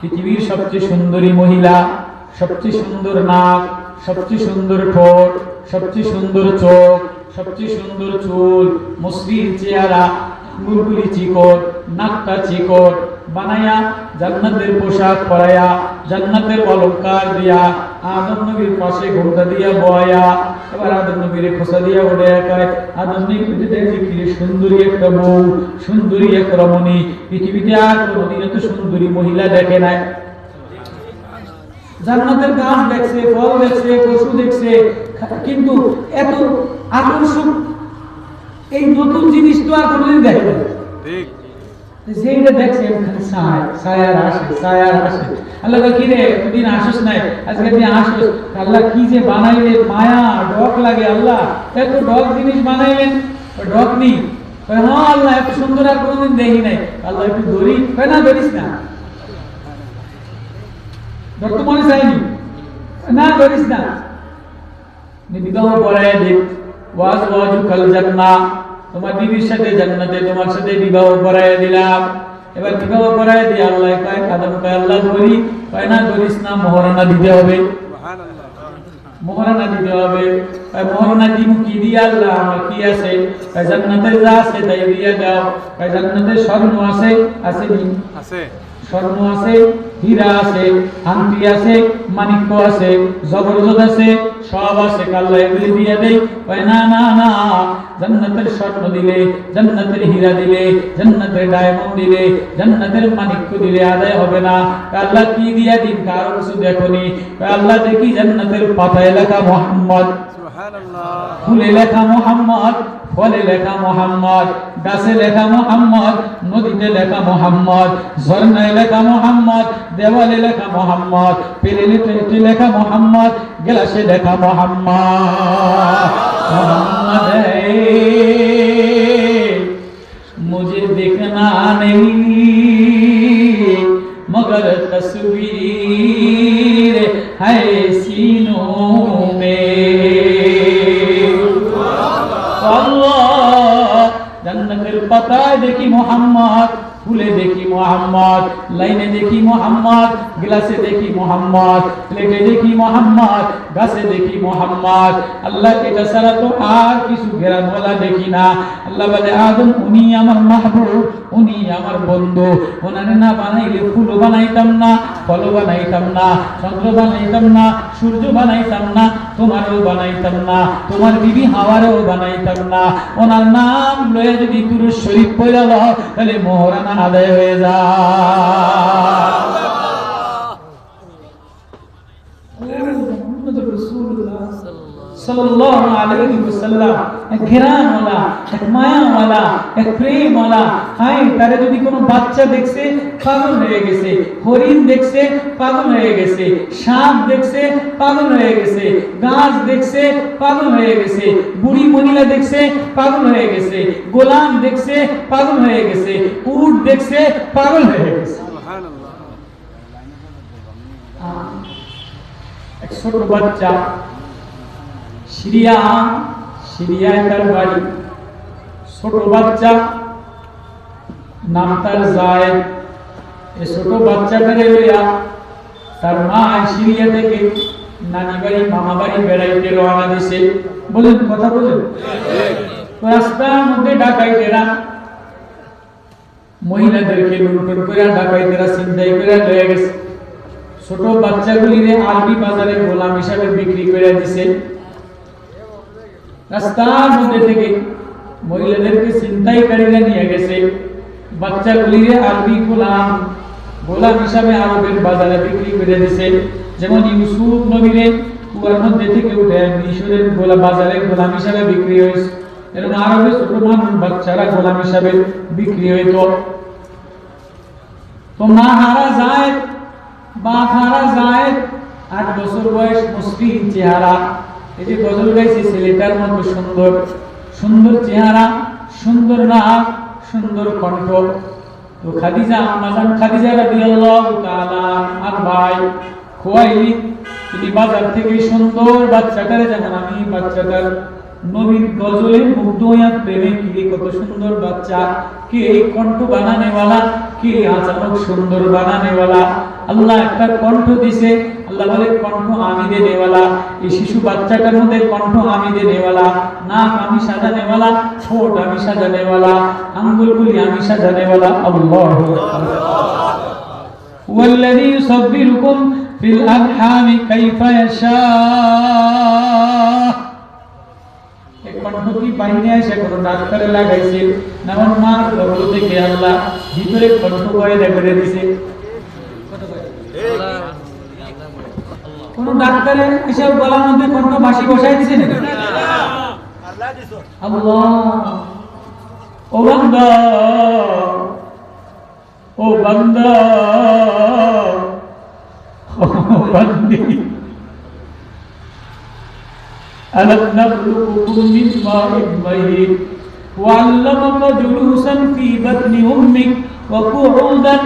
পৃথিবীর সবচেয়ে সুন্দরী মহিলা, সবচেয়ে সুন্দর নাক, সবচেয়ে সুন্দর ঠোঁট, সবচেয়ে সুন্দর চোখ, সবচেয়ে সুন্দর চুল, মসৃণ চেহারা গুলগুলি চিকট, নাকটা চিকট, বানায়া জান্নাতের পোশাক পরাইয়া জান্নাতের অলঙ্কার দিয়া আদম নবীর পাশে ঘোমটা দিয়া বয়া, এবার আদম নবীর খোসা দিয়া ওড়ে একায় আদম নবীর দেখি কি সুন্দরী একটা বউ, সুন্দরী এক রমণী। পৃথিবীতে আর কোনোদিন এত সুন্দরী মহিলা দেখে নাই। জান্নাতের গাছ দেখছে, ফল দেখছে, পশু দেখছে, কিন্তু এত আকর্ষক, এই নতুন জিনিস তো আর কোনোদিন দেখে নাই। ঠিক। যেটা দেখছে খালি সায় সায়ার আসে সায়ার আসে আল্লাহ কয়, কি রে এতদিন আসিস নাই আজকে তুই আসিস আল্লাহ কি যে বানাইলে মায়া ডক লাগে আল্লাহ এত ডক জিনিস বানাইলেন ওই ডক নেই কয়, হ্যাঁ আল্লাহ এত সুন্দর আর কোনোদিন দেখি নাই আল্লাহ একটু ধরি কয় না ধরিস না ডক তো মনে চাইনি না ধরিস না বিবাহ পড়ায় দেখ ওয়াজ ওয়াজু কাল জান্নাহ তোমার দিদির সাথে জান্নাতে, তোমার সাথে বিবাহ করাইয়া দিলাম। এবার বিবাহ করাইয়া দিয়ে আল্লাহ কয় আদম কয়, আল্লাহ বলি কয়, না করিস না মহারণা দিতে হবে। মহরানা দিতে হবে। মহারণা দিব কি দিয়ে আল্লাহ? আমার কি আছে? জান্নাতে যা আছে তাই দিয়ে দাও। জান্নাতে স্বর্ণ আছে? আছে আছে। স্বর্ণ আছে হীরা আছে আংটি আছে মানিক্য আছে জবরদত আছে সব আছে। কাল্লা এগুলি দিয়ে দেই কয় না না না জান্নাতের স্বর্ণ দিলে জান্নাতের হীরা দিলে জান্নাতের ডায়মন্ড দিলে জান্নাতের মানিক্য দিলে আদায় হবে না। আল্লাহ কি দিয়া দিন? কারও কিছু দেখনি আল্লাহ দেখি জান্নাতের পাতায় লেখা মোহাম্মদ। ফুলে লেখা মোহাম্মদ। ফলে লেখা মোহাম্মদ গাছে লেখা মোহাম্মদ নদীতে লেখা মোহাম্মদ ঝর্ণায় লেখা মোহাম্মদ দেওয়ালে লেখা মোহাম্মদ পেরেলিতে লেখা মোহাম্মদ গ্লাসে লেখা মোহাম্মদ মোহাম্মদ है, मुझे देखना नहीं मगर तस्वीर है सीनों में পাতায় দেখি মোহাম্মদ। ফুলে দেখি মোহাম্মদ, লাইনে দেখি মোহাম্মদ, গ্লাসে দেখি মোহাম্মদ, প্লেটে দেখি মোহাম্মদ, গাছে দেখি মোহাম্মদ। আল্লাহ, এটা ছাড়া তো আর কিছু ঘেরান বলা দেখি না। আল্লাহ বলে, আদম, উনি আমার মাহবুব, উনি আমার বন্ধু। ওনারে না বানাইলে ফুলও বানাইতাম না, ফলও বানাইতাম না, চন্দ্র বানাইতাম না, সূর্য বানাইতাম না, তোমারও বানাইতাম না, তোমার বিবি হাওয়ারও বানাইতাম না। ওনার নাম লয়ে যদি তুরুষ শরীফ পড়ে লও তাহলে মোহরানা আদায় হয়ে যায় সাল্লাল্লাহু আলাইহি ওয়াসাল্লাম এক ঘেরান ওয়ালা এক মায়া ওয়ালা এক প্রেম ওয়ালা হাই তারে যদি কোনো বাচ্চা দেখছে পাগল হয়ে গেছে। হরিণ দেখছে পাগল হয়ে গেছে। সাপ দেখছে পাগল হয়ে গেছে। গাছ দেখছে পাগল হয়ে গেছে। বুড়ি মহিলা দেখছে পাগল হয়ে গেছে। গোলাম দেখছে পাগল হয়ে গেছে। উট দেখছে পাগল হয়ে গেছে। সুবহানাল্লাহ। এক ছোট বাচ্চা সিরিয়া, সিরিয়ায় তার বাড়ি। ছোট বাচ্চা নাম তার জায়েদ। এই ছোট বাচ্চাটারে লইয়া তার মা সিরিয়া থেকে নানি বাড়ি, মামা বাড়ি বেড়াইতে রওনা দিছে। বলেন, কথা বলেন। রাস্তার মধ্যে ডাকাইতেরা মহিলাদেরকে লুটন করে ডাকাইতেরা চিন্তাই করে লয়ে গেছে। ছোট বাচ্চাগুলিরে আরবি বাজারে গোলাম হিসাবে বিক্রি করে দিছে। রাস্তার মধ্যে থেকে মহিলাদেরকে ছিনতাইকারীরা নিয়ে গেছে। বাচ্চাগুলিরে আরবি গোলাম গোলাম হিসাবে আরবের বাজারে বিক্রি করে দিছে। যেমন ইউসুফ নবীরে কুয়ার মধ্যে থেকে উঠে মিশরের গোলা বাজারে গোলাম হিসাবে বিক্রি হয়েছে। এরকম আরবের ছোট মানুষ বাচ্চারা গোলাম হিসাবে বিক্রি হইতো। তো মা হারা যায় বাপ হারা যায় আট বছর বয়স মুসলিম চেহারা। এই যে গাইছে ছেলেটার মতো সুন্দর সুন্দর চেহারা, সুন্দর নাক সুন্দর কণ্ঠ। তো খাদিজা আমাজান খাদিজা রাদিয়াল্লাহু তাআলা আর ভাই খোয়াইলি, তিনি বাজার থেকে সুন্দর বাচ্চাটারে জানান আমি, বাচ্চাটার নবীর গজলে মুগ্ধ হইয়া প্রেমে কি কত সুন্দর বাচ্চা, কে এই কণ্ঠ বানানেওয়ালা, কে আচানক সুন্দর বানানেওয়ালা? আল্লাহ একটা কণ্ঠ দিছে তালালের কণ্ঠ আমি দে নেওয়ালা এই শিশু বাচ্চাটার মধ্যে কণ্ঠ আমি দে নেওয়ালা, নাক আমি সাজা নেওয়ালা, ঠোঁট আমি সাজা নেওয়ালা, আঙ্গুলগুলি আমি সাজা নেওয়ালা, আল্লাহ والذي يصبركم في الأرحام كيف يشاء কণ্ঠটি বাইরে এসে কোনো ডাক্তারে লাগাইছে? না, আমার মার থেকে আল্লাহ ভিতরে কণ্ঠ করে করে দিছে। কোন ডাক্তারে এসে গলার মধ্যে কণ্ঠ বাসি বসাই দিছে নাকি আল্লাহ ও বান্দা ও বান্দা ও বান্দি ألم نخلقكم من ماء مهين وعلمك جلوسا في بطن أمك وقعودا